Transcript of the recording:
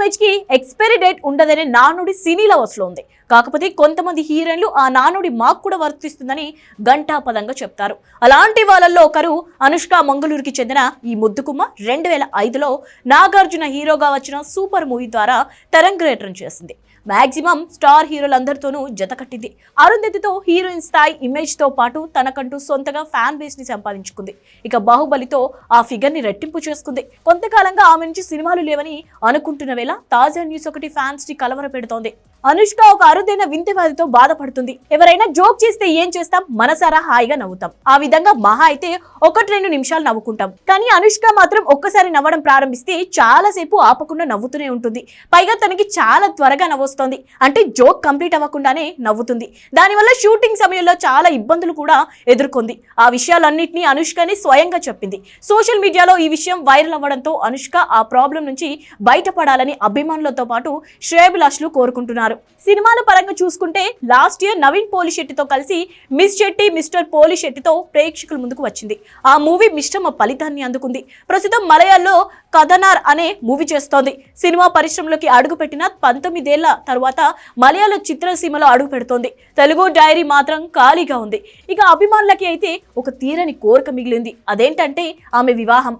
ఇమేజ్కి expiry date ఉండదనే నానుడి సినీ లవర్స్లో ఉంది. కాకపోతే కొంతమంది హీరోయిన్లు ఆ నానుడి మాకు కూడా వర్తిస్తుందని గంటాపదంగా చెప్తారు. అలాంటి వాళ్ళల్లో ఒకరు అనుష్క మంగళూరుకి చెందిన ఈ ముద్దుకుమ్మ రెండు వేల ఐదులో నాగార్జున హీరోగా వచ్చిన సూపర్ మూవీ ద్వారా తెరంగేట్రం చేసింది. మాక్సిమం స్టార్ హీరోలందరితోనూ జత కట్టింది. అరుంధతితో హీరోయిన్ స్థాయి ఇమేజ్తో పాటు తనకంటూ సొంతగా ఫ్యాన్ బేస్ని సంపాదించుకుంది. ఇక బాహుబలితో ఆ ఫిగర్ని రెట్టింపు చేసుకుంది. కొంతకాలంగా ఆమె నుంచి సినిమాలు లేవని అనుకుంటున్న వేళ తాజా న్యూస్ ఒకటి ఫ్యాన్స్ని కలవర పెడుతోంది. అనుష్క ఒక అరుదైన వింత వ్యాధితో బాధపడుతుంది. ఎవరైనా జోక్ చేస్తే ఏం చేస్తాం? మనసారా హాయిగా నవ్వుతాం. ఆ విధంగా మహా అయితే ఒకటి రెండు నిమిషాలు నవ్వుకుంటాం. కానీ అనుష్క మాత్రం ఒక్కసారి నవ్వడం ప్రారంభిస్తే చాలా సేపు ఆపకుండా నవ్వుతూనే ఉంటుంది. పైగా తనకి చాలా త్వరగా నవ్వొస్తోంది అంటే జోక్ కంప్లీట్ అవ్వకుండానే నవ్వుతుంది. దానివల్ల షూటింగ్ సమయంలో చాలా ఇబ్బందులు కూడా ఎదుర్కొంది. ఆ విషయాలన్నింటినీ అనుష్కని స్వయంగా చెప్పింది. సోషల్ మీడియాలో ఈ విషయం వైరల్ అవ్వడంతో అనుష్క ఆ ప్రాబ్లం నుంచి బయటపడాలని అభిమానులతో పాటు శ్రేయభిలాష్లు కోరుకుంటున్నారు. సినిమాల పరంగా చూసుకుంటే లాస్ట్ ఇయర్ నవీన్ పోలిశెట్టితో కలిసి మిస్ శెట్టి మిస్టర్ పోలిశెట్టితో ప్రేక్షకుల ముందుకు వచ్చింది. ఆ మూవీ మిశ్రమ ఫలితాన్ని అందుకుంది. ప్రస్తుతం మలయాల్లో కథనార్ అనే మూవీ చేస్తోంది. సినిమా పరిశ్రమలోకి అడుగుపెట్టిన పంతొమ్మిదేళ్ళ తర్వాత మలయాళ చిత్రసీమలో అడుగు పెడుతోంది. తెలుగు డైరీ మాత్రం ఖాళీగా ఉంది. ఇక అభిమానులకి అయితే ఒక తీరని కోరిక మిగిలింది. అదేంటంటే ఆమె వివాహం.